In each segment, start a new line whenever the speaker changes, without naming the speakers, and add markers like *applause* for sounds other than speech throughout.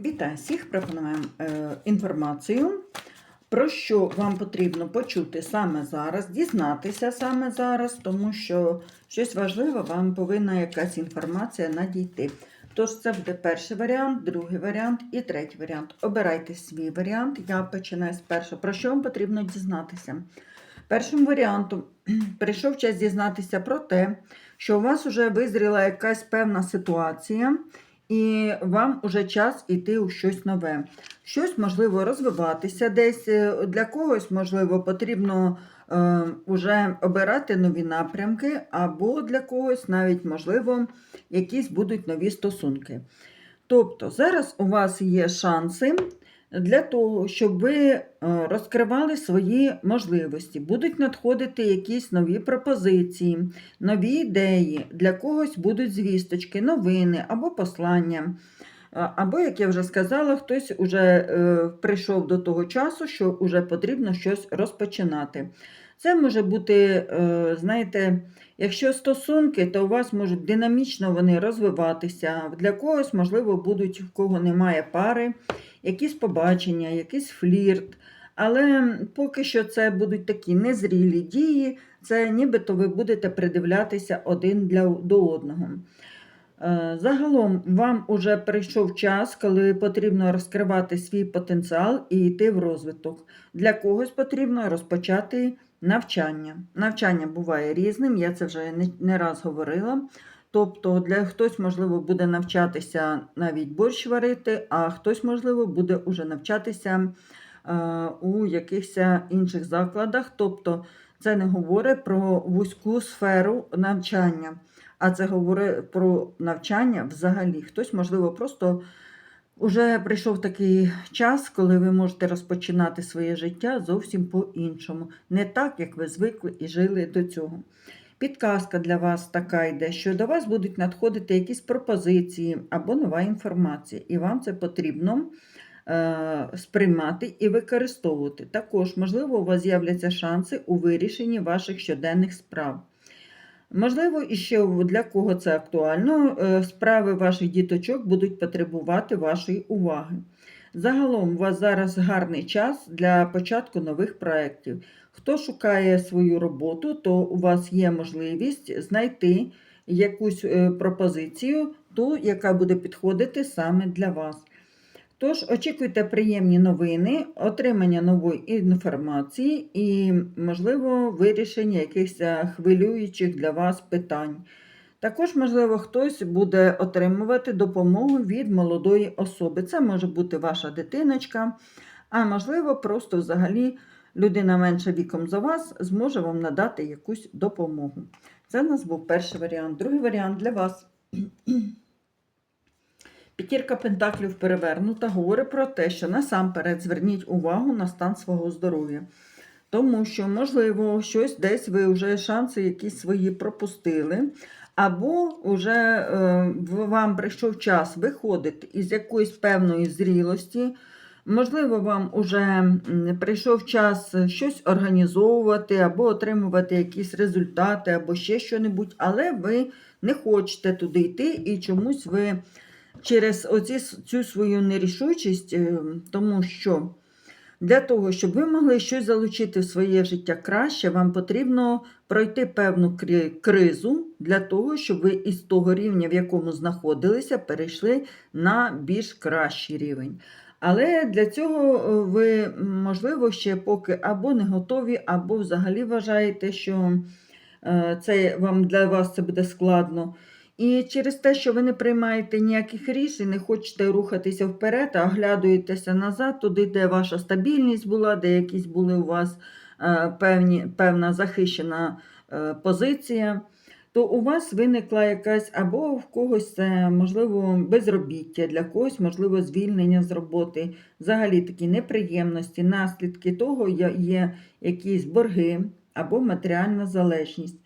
Вітаю всіх! Пропонуємо е, інформацію, про що вам потрібно почути саме зараз, дізнатися саме зараз, тому що щось важливе, вам повинна якась інформація надійти. Тож це буде перший варіант, другий варіант і третій варіант. Обирайте свій варіант. Я починаю з першого. Про що вам потрібно дізнатися? Першим варіантом *clears throat* прийшов час дізнатися про те, що у вас вже визріла якась певна ситуація і вам уже час іти у щось нове. Щось можливо розвиватися десь е, для когось, можливо, потрібно е, уже обирати нові напрямки, або для когось навіть, можливо, якісь будуть нові стосунки. Тобто, зараз у вас є шанси для того, щоб ви е, розкривали свої можливості, будуть надходити якісь нові пропозиції, нові ідеї, для когось будуть звісточки, новини або послання. Або, як я вже сказала, хтось вже е, прийшов до того часу, що вже потрібно щось розпочинати. Це може бути, е, знаєте, якщо стосунки, то у вас можуть динамічно вони розвиватися. Для когось, можливо, будуть, в кого немає пари, якісь побачення, якийсь флірт. Але поки що це будуть такі незрілі дії, це нібито ви будете придивлятися один для, до одного. Е, Загалом вам уже прийшов час, коли потрібно розкривати свій потенціал і йти в розвиток. Для когось потрібно розпочати навчання. Навчання буває різним, я це вже не, раз говорила. Тобто для хтось, можливо, буде навчатися навіть борщ варити, а хтось, можливо, буде уже навчатися е, у якихось інших закладах. Тобто це не говорить про вузьку сферу навчання, а це говорить про навчання взагалі. Хтось, можливо, просто вже прийшов такий час, коли ви можете розпочинати своє життя зовсім по-іншому, не так, як ви звикли і жили до цього. Підказка для вас така йде, що до вас будуть надходити якісь пропозиції або нова інформація, і вам це потрібно сприймати і використовувати. Також, можливо, у вас з'являться шанси у вирішенні ваших щоденних справ. Можливо, і ще для кого це актуально, е, справи ваших діточок будуть потребувати вашої уваги. Загалом, у вас зараз гарний час для початку нових проєктів. Хто шукає свою роботу, то у вас є можливість знайти якусь е, пропозицію, ту, яка буде підходити саме для вас. Тож, очікуйте приємні новини, отримання нової інформації і, можливо, вирішення якихось хвилюючих для вас питань. Також, можливо, хтось буде отримувати допомогу від молодої особи. Це може бути ваша дитиночка, а можливо, просто взагалі людина менше віком за вас зможе вам надати якусь допомогу. Це у нас був перший варіант. Другий варіант для вас. П'ятірка пентаклів перевернута говорить про те, що насамперед зверніть увагу на стан свого здоров'я. Тому що, можливо, щось десь ви вже шанси якісь свої пропустили, або вже е, вам прийшов час виходити із якоїсь певної зрілості. Можливо, вам вже прийшов час щось організовувати, або отримувати якісь результати, або ще що-небудь, але ви не хочете туди йти і чомусь ви через оці, цю свою нерішучість, е, тому що для того, щоб ви могли щось залучити в своє життя краще, вам потрібно пройти певну кризу для того, щоб ви із того рівня, в якому знаходилися, перейшли на більш кращий рівень. Але для цього е, ви, можливо, ще поки або не готові, або взагалі вважаєте, що е, це вам для вас це буде складно. І через те, що ви не приймаєте ніяких рішень, не хочете рухатися вперед, а оглядуєтеся назад, туди, де ваша стабільність була, де якісь були у вас е, певні, певна захищена е, позиція, то у вас виникла якась або в когось це, можливо, безробіття, для когось, можливо, звільнення з роботи, взагалі такі неприємності, наслідки того є- якісь борги або матеріальна залежність.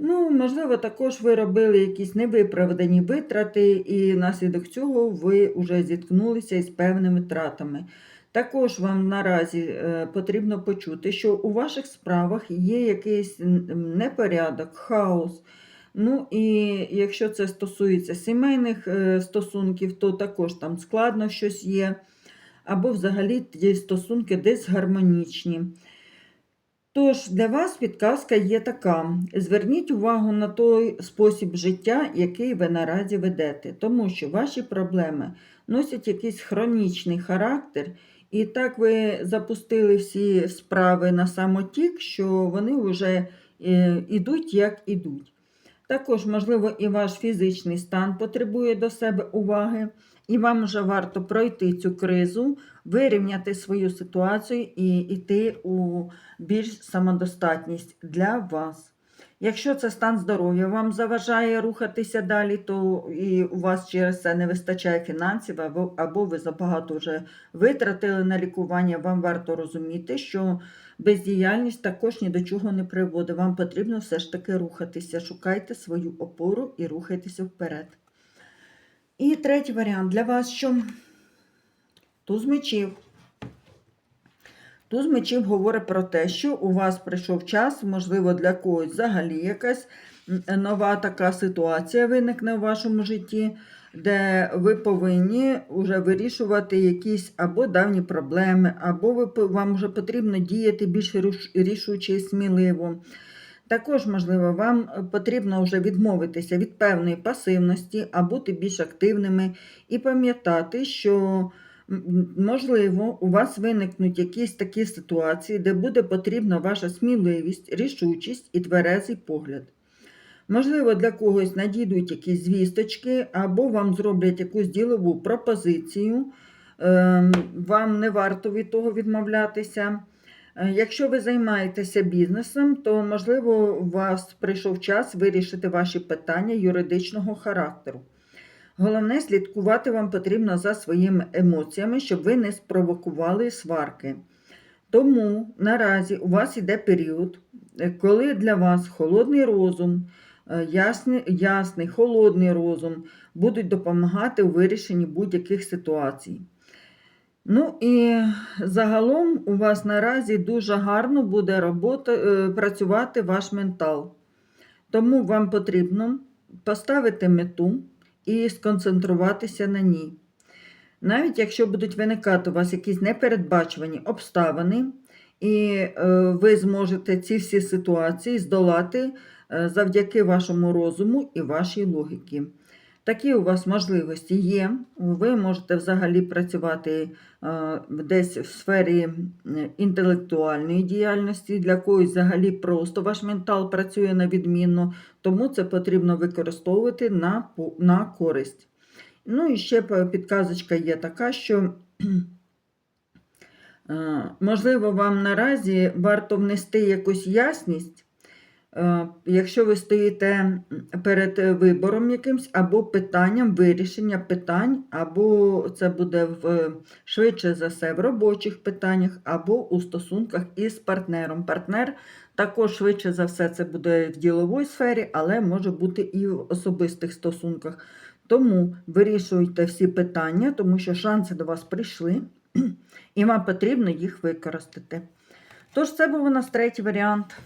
Ну, можливо, також ви робили якісь невиправдані витрати, і внаслідок цього ви вже зіткнулися із певними тратами. Також вам наразі е, потрібно почути, що у ваших справах є якийсь непорядок, хаос. Ну і якщо це стосується сімейних е, стосунків, то також там складно щось є. Або взагалі ті стосунки десь гармонічні. Тож для вас підказка є така: зверніть увагу на той спосіб життя, який ви наразі ведете, тому що ваші проблеми носять якийсь хронічний характер, і так ви запустили всі справи на самотік, що вони вже е, ідуть як ідуть. Також, можливо, і ваш фізичний стан потребує до себе уваги, і вам вже варто пройти цю кризу, вирівняти свою ситуацію і йти у більш самодостатність для вас. Якщо це стан здоров'я вам заважає рухатися далі, то і у вас через це не вистачає фінансів, або, ви забагато вже витратили на лікування, вам варто розуміти, що бездіяльність також ні до чого не приводить. Вам потрібно все ж таки рухатися. Шукайте свою опору і рухайтеся вперед. І третій варіант для вас що? Туз мечів. Туз мечів говорить про те, що у вас прийшов час, можливо, для когось взагалі якась нова така ситуація виникне у вашому житті, де ви повинні вже вирішувати якісь або давні проблеми, або ви, вам вже потрібно діяти більш рішуче і сміливо. Також, можливо, вам потрібно вже відмовитися від певної пасивності, а бути більш активними і пам'ятати, що можливо у вас виникнуть якісь такі ситуації, де буде потрібна ваша сміливість, рішучість і тверезий погляд. Можливо, для когось надійдуть якісь звісточки, або вам зроблять якусь ділову пропозицію. Ем, Вам не варто від того відмовлятися. Е, Якщо ви займаєтеся бізнесом, то можливо у вас прийшов час вирішити ваші питання юридичного характеру. Головне, слідкувати вам потрібно за своїми емоціями, щоб ви не спровокували сварки. Тому наразі у вас іде період, е, коли для вас холодний розум, е, ясний, ясний холодний розум будуть допомагати у вирішенні будь-яких ситуацій. Ну і загалом у вас наразі дуже гарно буде робота, е, працювати ваш ментал. Тому вам потрібно поставити мету і сконцентруватися на ній. Навіть якщо будуть виникати у вас якісь непередбачувані обставини, і е, ви зможете ці всі ситуації здолати е, завдяки вашому розуму і вашій логіці. Такі у вас можливості є. Ви можете взагалі працювати е, десь в сфері інтелектуальної діяльності, для когось взагалі просто ваш ментал працює на відмінно, тому це потрібно використовувати на, на користь. Ну і ще підказочка є така, що е, можливо вам наразі варто внести якусь ясність. Е, Якщо ви стоїте перед вибором якимсь або питанням вирішення питань, або це буде в швидше за все в робочих питаннях, або у стосунках із партнером. Партнер також швидше за все це буде в діловій сфері, але може бути і в особистих стосунках. Тому вирішуйте всі питання, тому що шанси до вас прийшли, і вам потрібно їх використати. Тож, це був у нас третій варіант.